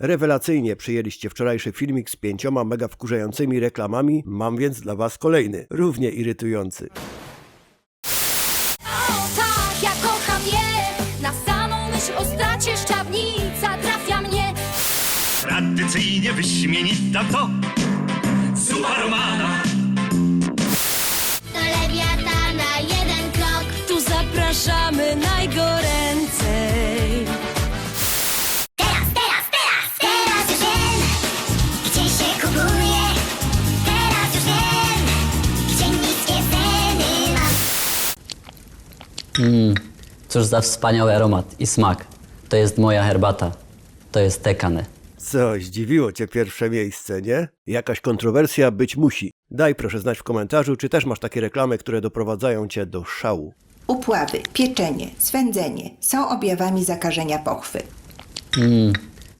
Rewelacyjnie przyjęliście wczorajszy filmik z pięcioma mega wkurzającymi reklamami, mam więc dla was kolejny, równie irytujący. O tak, ja kocham je. Na samą myśl o stracie szczawnica trafia mnie. Tradycyjnie wyśmienita to zupa romana. Do lewiata na jeden krok. Tu zapraszamy najgoręcej mam. Cóż za wspaniały aromat i smak. To jest moja herbata. To jest tekane. Co, zdziwiło cię pierwsze miejsce, nie? Jakaś kontrowersja być musi. Daj proszę znać w komentarzu, czy też masz takie reklamy, które doprowadzają cię do szału. Upławy, pieczenie, swędzenie są objawami zakażenia pochwy. Mm,